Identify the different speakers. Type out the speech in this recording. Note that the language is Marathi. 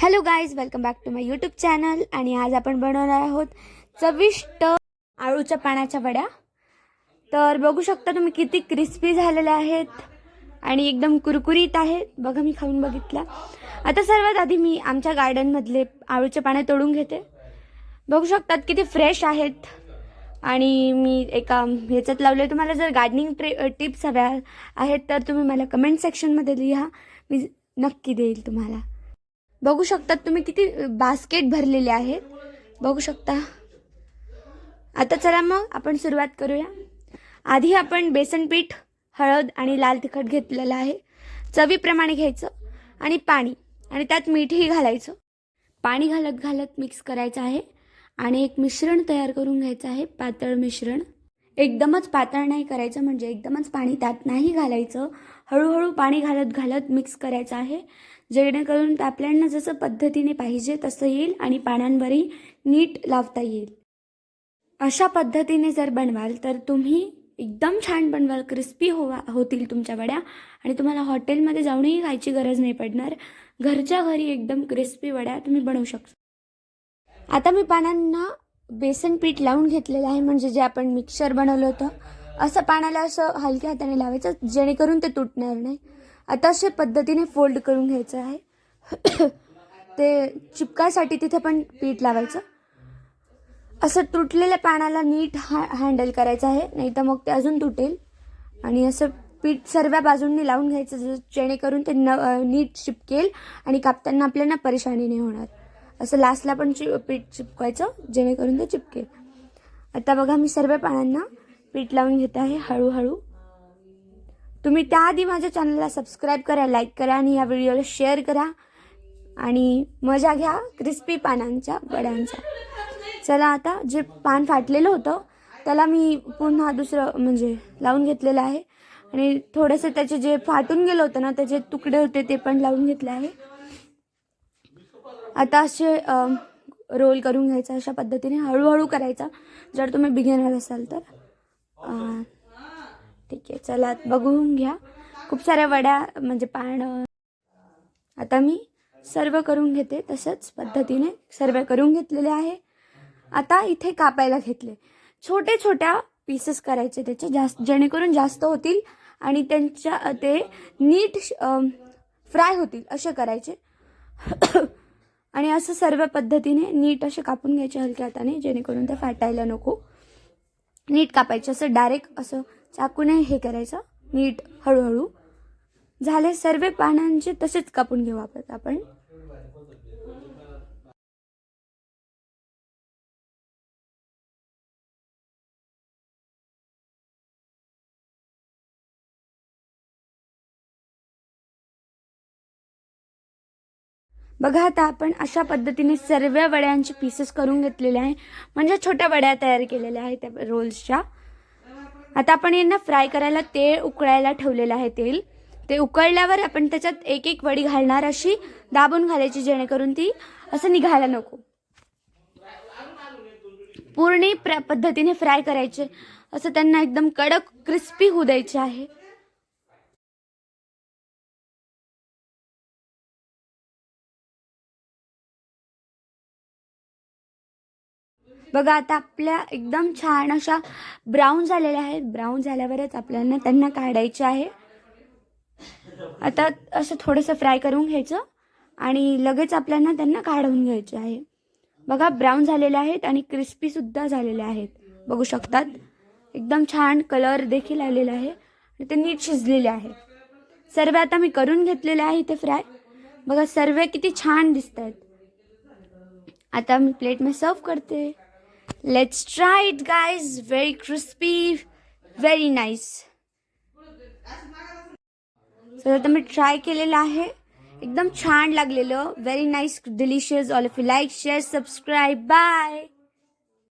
Speaker 1: Hello guys welcome back to my YouTube channel आणि आज आपण बनवणार आहोत चविष्ट आळूच्या पाण्याच्या वड्या. तर बघू शकता तुम्ही किती क्रिस्पी झालेल्या आहेत आणि एकदम कुरकुरीत आहेत. बघा मी खाऊन बघितला. आता सर्वात आधी मी आमच्या गार्डनमधले आळूचे पाने तोडून घेते. बघू शकतात किती फ्रेश आहेत. आणि मी एका ह्याच्यात लावले. तुम्हाला जर गार्डनिंग ट्रे टिप्स हव्या आहेत तर तुम्ही मला कमेंट सेक्शनमध्ये लिहा. मी नक्की देईल तुम्हाला. बघू शकतात तुम्ही किती बास्केट भरलेले आहेत. बघू शकता. आता चला मग आपण सुरुवात करूया. आधी आपण बेसन पीठ हळद आणि लाल तिखट घेतलेलं आहे. चवीप्रमाणे घ्यायचं आणि पाणी आणि त्यात मीठही घालायचं. पाणी घालत घालत मिक्स करायचं आहे आणि एक मिश्रण तयार करून घ्यायचं आहे पातळ मिश्रण. एकदमच पातळ नाही करायचं म्हणजे एकदमच पाणी त्यात नाही घालायचं. हळूहळू पाणी घालत घालत मिक्स करायचं आहे. जेणेकरून ते आपल्याला जसं पद्धतीने पाहिजे तसं येईल आणि पानांवरही नीट लावता येईल. अशा पद्धतीने जर बनवाल तर तुम्ही एकदम छान बनवाल. क्रिस्पी होवा होतील तुमच्या वड्या. आणि तुम्हाला हॉटेलमध्ये जाऊनही खायची गरज नाही पडणार. घरच्या घरी एकदम क्रिस्पी वड्या तुम्ही बनवू शकता. आता मी पानांना बेसन पीठ लावून घेतलेलं आहे म्हणजे जे आपण मिक्सर बनवलं होतं. असं पाण्याला असं हलक्या हाताने लावायचं जेणेकरून ते तुटणार नाही. आता अशा पद्धतीने फोल्ड करून घ्यायचं आहे. ते चिपकायसाठी तिथे पण पीठ लावायचं. असं तुटलेल्या पाण्याला नीट हा हँडल करायचं आहे नाही तर मग ते अजून तुटेल. आणि असं पीठ सर्व बाजूंनी लावून घ्यायचं जेणेकरून ते न नीट चिपकेल आणि कापताना आपल्याला परेशानी नाही होणार. असं लास्टला पण चि पीठ चिपकायचं जेणेकरून ते चिपकेल. आता बघा मी सर्व पानांना पीठ लावून घेत आहे हळूहळू. तुम्ही त्याआधी माझ्या चॅनलला सबस्क्राईब करा लाईक करा आणि या व्हिडिओला शेअर करा. आणि मजा घ्या क्रिस्पी पानांच्या वड्यांच्या. चला आता जे पान फाटलेलं होतं त्याला मी पुन्हा दुसरं म्हणजे लावून घेतलेलं आहे. आणि थोडंसं त्याचे जे फाटून गेलं होतं ना त्याचे तुकडे होते ते पण लावून घेतले आहे. आता असे रोल करून घ्यायचा अशा पद्धतीने हळूहळू करायचा. जर तुम्ही बिगिनर असाल तर. ठीक आहे चला बघून घ्या. खूप साऱ्या वड्या म्हणजे पान. आता मी सर्व करून घेते तसंच पद्धतीने सर्व करून घेतलेले आहे. आता इथे कापायला घेतले. छोटे छोट्या पीसेस करायचे त्याचे जास्त जेणेकरून जास्त होतील आणि त्यांच्या ते नीट फ्राय होतील असे करायचे. आणि असं सर्व पद्धतीने नीट असे कापून घ्यायचे हलक्या हाताने जेणेकरून ते फाटायला नको. नीट कापायचे असं डायरेक्ट असं चाकूने हे करायचं नीट हळूहळू. झाले सर्व पानांचे तसेच कापून घेऊ आपण आपण. बघा आता आपण अशा पद्धतीने सर्व वड्यांचे पीसेस करून घेतलेले आहे. म्हणजे छोट्या वड्या तयार केलेल्या आहेत त्या रोल्सच्या आता आपण यांना फ्राय करायला तेल उकळायला ठेवलेलं आहे तेल. ते उकळल्यावर आपण त्याच्यात एक एक वडी घालणार अशी दाबून घालायची जेणेकरून ती असं निघायला नको. पूर्ण प्र पद्धतीने फ्राय करायचे. असं त्यांना एकदम कडक क्रिस्पी होऊ द्यायचे आहे. बघा आता आपल्या एकदम छान अशा ब्राऊन झालेल्या आहेत. ब्राऊन झाल्यावरच आपल्याला त्यांना काढायचे आहे. आता असं थोडंसं फ्राय करून घ्यायचं आणि लगेच आपल्याला त्यांना काढून घ्यायचे आहे. बघा ब्राऊन झालेले आहेत आणि क्रिस्पीसुद्धा झालेले आहेत. बघू शकतात. एकदम छान कलर देखील आलेला आहे आणि ते नीट शिजलेले आहे सर्व आता मी करून घेतलेले आहे ते फ्राय बघा सर्व किती छान दिसत आहेत आता मी प्लेट मी सर्व करते. Let's try it, guys. Very crispy, very nice तर आता मी ट्राय केलेलं आहे. एकदम छान लागलेलं. Very nice delicious all if you like share subscribe bye